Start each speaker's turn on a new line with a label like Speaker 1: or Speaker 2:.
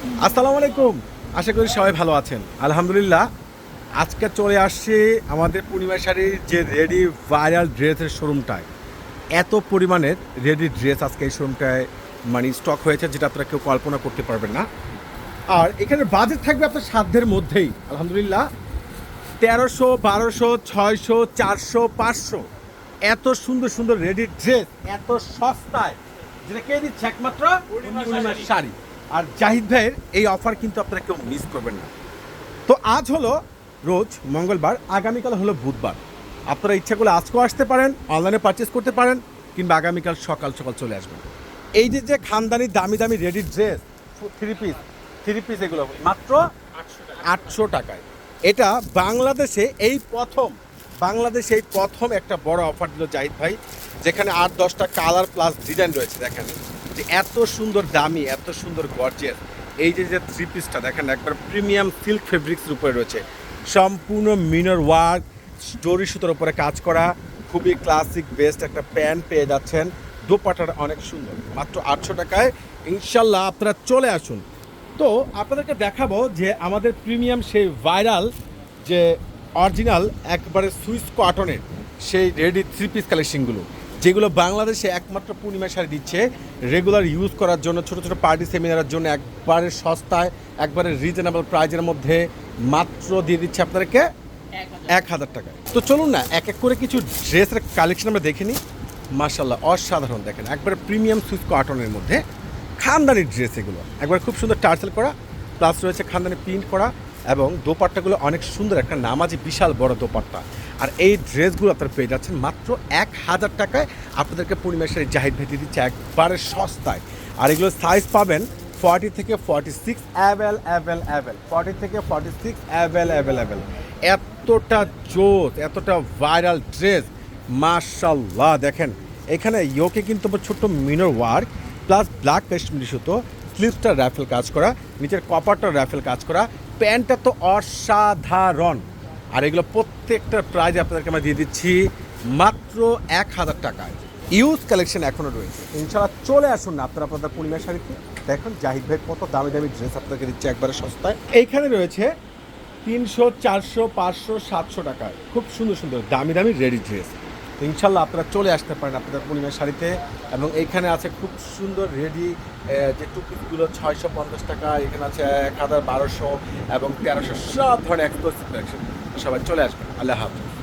Speaker 1: আসসালামু আলাইকুম। আশা করি সবাই ভালো আছেন। আলহামদুলিল্লাহ, আজকে চলে আসছি আমাদের পূর্ণিমা শাড়ির যে রেডি ভাইরাল ড্রেসের শোরুমটায়। এত পরিমাণের রেডি ড্রেস আজকে এই শোরুমটায় মানে স্টক হয়েছে, যেটা আপনারা কেউ কল্পনা করতে পারবেন না। আর এখানে বাজেট থাকবে আপনার সাধ্যের মধ্যেই, আলহামদুলিল্লাহ। তেরোশো, বারোশো, ছয়শো, চারশো, পাঁচশো। এত সুন্দর সুন্দর রেডি ড্রেস, এত সস্তায়। যেটা কে দিচ্ছে একমাত্র? শাড়ি। আর জাহিদ ভাইয়ের এই অফার কিন্তু আপনারা কেউ মিস করবেন না। তো আজ হলো, রোজ মঙ্গলবার, আগামীকাল হলো বুধবার। আপনারা ইচ্ছা করলে আজকেও আসতে পারেন অনলাইনে পারচেস করতে পারেন, কিংবা আগামীকাল সকাল সকাল চলে আসবেন। এই যে যে খানদানি দামি দামি ready dress three piece three piece এগুলো, মাত্র আটশো টাকায়। এটা বাংলাদেশে এই প্রথম, বাংলাদেশে এই প্রথম একটা বড় অফার দিল জাহিদ ভাই, যেখানে আট দশটা কালার প্লাস ডিজাইন রয়েছে, দেখেন। যে এত সুন্দর দামি, এত সুন্দর গর্জের এই যে যে থ্রি পিসটা দেখেন একবার প্রিমিয়াম সিল্ক ফেব্রিক্সের উপরে রয়েছে। সম্পূর্ণ মিনার ওয়ার্ক জরি সুতোর উপরে কাজ করা, খুবই ক্লাসিক বেস্ট একটা প্যান্ট পেয়ে যাচ্ছেন। দোপাটার অনেক সুন্দর, মাত্র আটশো টাকায়। ইনশাল্লাহ আপনারা চলে আসুন। তো আপনাদেরকে দেখাবো যে আমাদের প্রিমিয়াম সেই ভাইরাল যে অরিজিনাল একবারে সুইস কটনের সেই রেডি থ্রি পিস কালেকশনগুলো যেগুলো বাংলাদেশে একমাত্র পূর্ণিমা শাড়ি দিচ্ছে রেগুলার ইউজ করার জন্য ছোটো ছোটো পার্টি সেমিনারের জন্য একবারে সস্তায় একবারে রিজনেবল প্রাইজের মধ্যে মাত্র দিয়ে দিচ্ছে আপনাদেরকে এক হাজার টাকা। তো চলুন না এক এক করে কিছু ড্রেসের কালেকশন আমরা দেখে নিই। মার্শাল্লাহ অসাধারণ দেখেন। একবারে প্রিমিয়াম সুইস কটনের মধ্যে খানদানি ড্রেস এগুলো। একবার খুব সুন্দর টার্সেল করা প্লাস রয়েছে খানদানি প্রিন্ট করা। এবং দোপাট্টাগুলো অনেক সুন্দর একটা নামাজি বিশাল বড় দোপাট্টা। আর এই ড্রেসগুলো আপনারা পেয়ে যাচ্ছেন মাত্র এক হাজার টাকায়। আপনাদেরকে পূর্ণিমাসের জাহিদ ভেটি দিচ্ছে একবারে সস্তায়। আর এগুলো সাইজ পাবেন ফর্টি থেকে forty six avail avail avail forty থেকে forty six avail avail avail এতটা জোস এতটা ভাইরাল ড্রেস মার্শাল্লাহ দেখেন। এখানে ইয়োকে কিন্তু ছোট্ট minor work plus black Kashmiri সুতো স্লিপসটা র্যাফেল কাজ করা, নিচের কপারটা র্যাফেল কাজ করা প্যান্টটা তো অসাধারণ। আর এগুলো প্রত্যেকটা প্রাইজ আপনাদেরকে আমরা দিয়ে দিচ্ছি মাত্র এক হাজার টাকায়। ইউজ কালেকশন এখনও রয়েছে। ইনশাল্লাহ চলে আসুন না আপনারা আপনাদের পূর্ণিমা শাড়িতে। দেখুন, জাহিদ ভাই কত দামি দামি ড্রেস আপনাকে দিচ্ছে একবারে সস্তায়। এইখানে রয়েছে তিনশো, চারশো, পাঁচশো, সাতশো টাকায়। খুব সুন্দর সুন্দর দামি দামি রেডি ড্রেস তো ইনশাল্লাহ আপনারা চলে আসতে পারেন আপনাদের পূর্ণিমা শাড়িতে এবং এইখানে আছে খুব সুন্দর রেডি যে টুপিগুলো ছয়শো পঞ্চাশ টাকা, এখানে আছে এক হাজার বারোশো এবং তেরোশো, সব ধরনের কালেকশন সবাই চলে আসবেন। আল্লাহ হাফিজ।